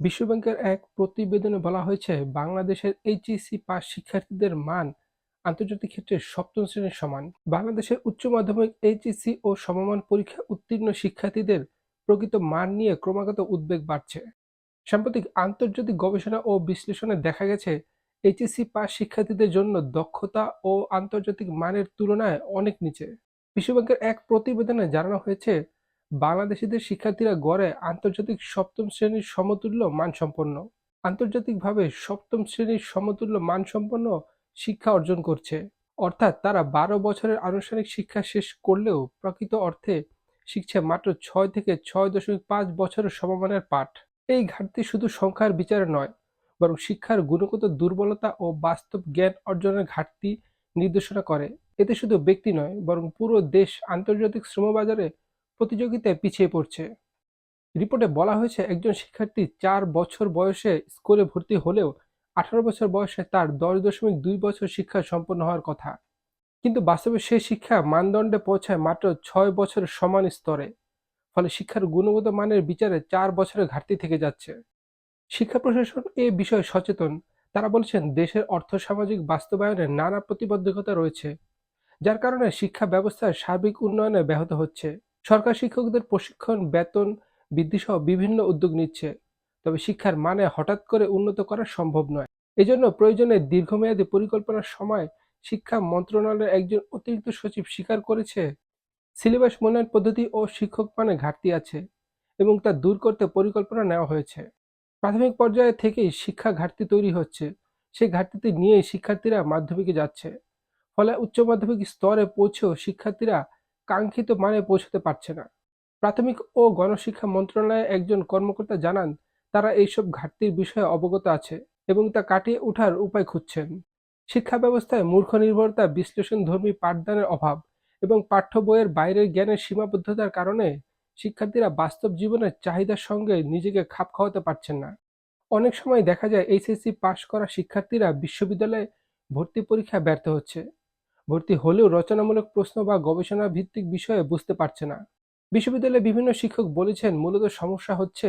বিশ্বব্যাংকের এক প্রতিবেদনে বলা হয়েছে, বাংলাদেশের এইচএসসি পাস শিক্ষার্থীদের মান আন্তর্জাতিক ক্ষেত্রে সপ্তম শ্রেণির সমান। বাংলাদেশের উচ্চ মাধ্যমিক, এইচএসসি ও সমমান পরীক্ষায় উত্তীর্ণ শিক্ষার্থীদের প্রকৃত মান নিয়ে ক্রমাগত উদ্বেগ বাড়ছে। সাম্প্রতিক আন্তর্জাতিক গবেষণা ও বিশ্লেষণে দেখা গেছে, এইচএসসি পাস শিক্ষার্থীদের জন্য দক্ষতা ও আন্তর্জাতিক মানের তুলনায় অনেক নিচে। বিশ্বব্যাংকের এক প্রতিবেদনে জানানো হয়েছে, বাংলাদেশিদের শিক্ষার্থীরা গড়ে আন্তর্জাতিক সপ্তম শ্রেণির সমতুল্য মানসম্পন্ন। আন্তর্জাতিকভাবে সপ্তম শ্রেণির সমতুল্য মানসম্পন্ন শিক্ষা অর্জন করছে। অর্থাৎ তারা বারো বছরের আনুষ্ঠানিক শিক্ষা শেষ করলেও প্রকৃত অর্থে শিখছে মাত্র ছয় থেকে ছয় দশমিক পাঁচ বছরের সমমানের পাঠ। এই ঘাটতি শুধু সংখ্যার বিচারে নয়, বরং শিক্ষার গুণগত দুর্বলতা ও বাস্তব জ্ঞান অর্জনের ঘাটতি নির্দেশনা করে। এতে শুধু ব্যক্তি নয়, বরং পুরো দেশ আন্তর্জাতিক শ্রমবাজারে প্রতিযোগিতায় পিছিয়ে পড়ছে। রিপোর্টে বলা হয়েছে, একজন শিক্ষার্থী চার বছর বয়সে স্কুলে ভর্তি হলেও আঠারো বছর বয়সে তার দশ দশমিক দুই বছর শিক্ষা সম্পন্ন হওয়ার কথা। কিন্তু বাস্তবে সে শিক্ষা মানদণ্ডে পৌঁছায় মাত্র ছয় বছরের সমান স্তরে। ফলে শিক্ষার গুণগত মানের বিচারে চার বছরের ঘাটতি থেকে যাচ্ছে। শিক্ষা প্রশাসন এ বিষয়ে সচেতন। তারা বলছেন, দেশের অর্থ-সামাজিক বাস্তবায়নে নানা প্রতিবন্ধকতা রয়েছে, যার কারণে শিক্ষা ব্যবস্থার সার্বিক উন্নয়নে ব্যাহত হচ্ছে। সরকার শিক্ষকদের প্রশিক্ষণ, বেতন বৃদ্ধিসহ বিভিন্ন উদ্যোগ নিচ্ছে, তবে শিক্ষার মানে হঠাৎ করে উন্নত করা সম্ভব নয়। এজন্য প্রয়োজনে দীর্ঘমেয়াদী পরিকল্পনার সময় শিক্ষা মন্ত্রণালয়ের একজন অতিরিক্ত সচিব স্বীকার করেছে, সিলেবাস মূল্যায়ন পদ্ধতি ও শিক্ষক মানে ঘাটতি আছে এবং তা দূর করতে পরিকল্পনা নেওয়া হয়েছে। প্রাথমিক পর্যায়ে থেকেই শিক্ষা ঘাটতি তৈরি হচ্ছে, সেই ঘাটতি নিয়েই শিক্ষার্থীরা মাধ্যমিকে যাচ্ছে। ফলে উচ্চ মাধ্যমিক স্তরে পৌঁছেও শিক্ষার্থীরা কাঙ্ক্ষিত মানে পৌঁছতে পারছে না। প্রাথমিক ও গণশিক্ষা মন্ত্রণালয়ের একজন কর্মকর্তা জানান, তারা এইসব ঘাটতির বিষয়ে অবগত আছে এবং তা কাটিয়ে ওঠার উপায় খুঁজছেন। শিক্ষা ব্যবস্থায় মূর্খ নির্ভরতা, বিশ্লেষণধর্মী পাঠদানের অভাব এবং পাঠ্য বইয়ের বাইরের জ্ঞানের সীমাবদ্ধতার কারণে শিক্ষার্থীরা বাস্তব জীবনের চাহিদার সঙ্গে নিজেকে খাপ খাওয়াতে পারছেন না। অনেক সময় দেখা যায় এইচএসসি পাশ করা শিক্ষার্থীরা বিশ্ববিদ্যালয়ে ভর্তি পরীক্ষায় ব্যর্থ হচ্ছে। ভর্তি হলেও রচনামূলক প্রশ্ন বা গবেষণা ভিত্তিক বিষয়ে বুঝতে পারছে না। বিশ্ববিদ্যালয়ে বিভিন্ন শিক্ষক বলেছেন, মূলত সমস্যা হচ্ছে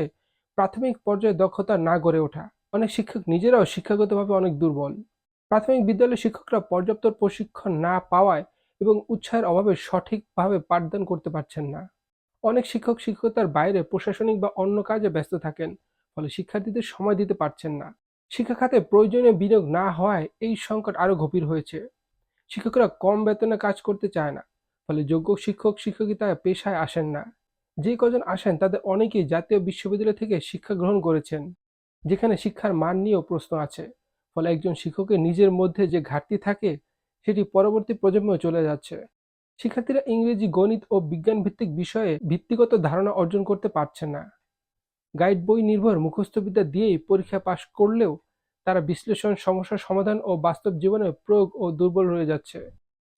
প্রাথমিক পর্যায়ে দক্ষতা না গড়ে ওঠা। অনেক শিক্ষক নিজেরাও শিক্ষাগতভাবে অনেক দুর্বল। প্রাথমিক বিদ্যালয়ের শিক্ষকরা পর্যাপ্ত প্রশিক্ষণ না পাওয়ায় এবং উৎসাহের অভাবে সঠিকভাবে পাঠদান করতে পারছেন না। অনেক শিক্ষক শিক্ষকতার বাইরে প্রশাসনিক বা অন্য কাজে ব্যস্ত থাকেন, ফলে শিক্ষার্থীদের সময় দিতে পারছেন না। শিক্ষা খাতে প্রয়োজনীয় বিনিয়োগ না হওয়ায় এই সংকট আরও গভীর হয়েছে। শিক্ষকরা কম বেতনে কাজ করতে চায় না, ফলে যোগ্য শিক্ষক শিক্ষিকা পেশায় আসেন না। যে কজন আসেন তাদের অনেকেই জাতীয় বিশ্ববিদ্যালয় থেকে শিক্ষা গ্রহণ করেছেন, যেখানে শিক্ষার মান নিয়েও প্রশ্ন আছে। ফলে একজন শিক্ষকের নিজের মধ্যে যে ঘাটতি থাকে, সেটি পরবর্তী প্রজন্মেও চলে যাচ্ছে। শিক্ষার্থীরা ইংরেজি, গণিত ও বিজ্ঞান ভিত্তিক বিষয়ে ভিত্তিগত ধারণা অর্জন করতে পারছে না। গাইড বই নির্ভর মুখস্থবিদ্যা দিয়েই পরীক্ষা পাশ করলেও তারা বিশ্লেষণ, সমস্যা সমাধান ও বাস্তব জীবনে প্রয়োগ ও দুর্বল রয়ে যাচ্ছে।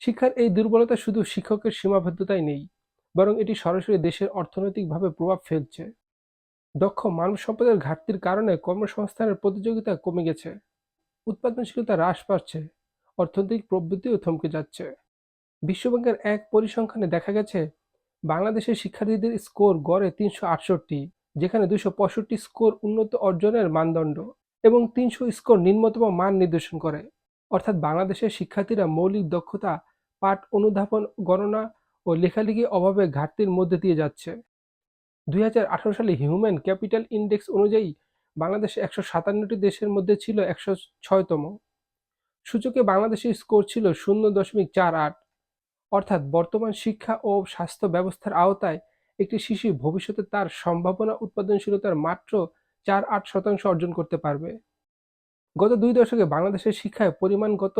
শিক্ষার এই দুর্বলতা শুধু শিক্ষকের সীমাবদ্ধতায় নেই, বরং এটি সরাসরি দেশের অর্থনৈতিকভাবে প্রভাব ফেলছে। দক্ষ মানব সম্পদের ঘাটতির কারণে কর্মসংস্থানের প্রতিযোগিতা কমে গেছে, উৎপাদনশীলতা হ্রাস পাচ্ছে, অর্থনৈতিক প্রবৃদ্ধিও থমকে যাচ্ছে। বিশ্বব্যাংকের এক পরিসংখ্যানে দেখা গেছে, বাংলাদেশের শিক্ষার্থীদের স্কোর গড়ে তিনশো আটষট্টি, যেখানে দুশো পঁয়ষট্টি স্কোর উন্নত অর্জনের মানদণ্ড এবং তিনশো স্কোর নিম্নতম মান নির্দেশন করে। অর্থাৎ বাংলাদেশের শিক্ষার্থীরা মৌলিক দক্ষতা, পাঠ অনুধাবন, গণনা ও লেখালেখি অভাবে ঘাটতির মধ্যে দিয়ে যাচ্ছে। দুই হাজার আঠারো সালে হিউম্যান ক্যাপিটাল ইন্ডেক্স অনুযায়ী বাংলাদেশ একশো সাতান্নটি দেশের মধ্যে ছিল একশো ছয়তম। সূচকে বাংলাদেশের স্কোর ছিল শূন্য দশমিক চার আট। অর্থাৎ বর্তমান শিক্ষা ও স্বাস্থ্য ব্যবস্থার আওতায় একটি শিশু ভবিষ্যতে তার সম্ভাবনা উৎপাদনশীলতার মাত্র চার আট শতাংশ অর্জন করতে পারবে। গত দুই দশকে বাংলাদেশের শিক্ষায় পরিমাণগত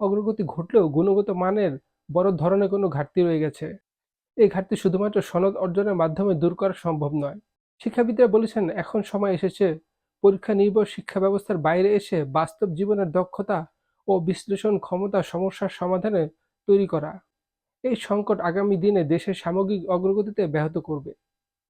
অগ্রগতি ঘটলেও গুণগত মানের বড় ধরনের কোনো ঘাটতি রয়ে গেছে। এই ঘাটতি শুধুমাত্র সনদ অর্জনের মাধ্যমে দূর করা সম্ভব নয়। শিক্ষাবিদরা বলেছেন, এখন সময় এসেছে পরীক্ষা নির্ভর শিক্ষা ব্যবস্থার বাইরে এসে বাস্তব জীবনের দক্ষতা ও বিশ্লেষণ ক্ষমতা সমস্যার সমাধানে তৈরি করা। এই সংকট আগামী দিনে দেশের সামগ্রিক অগ্রগতিতে ব্যাহত করবে।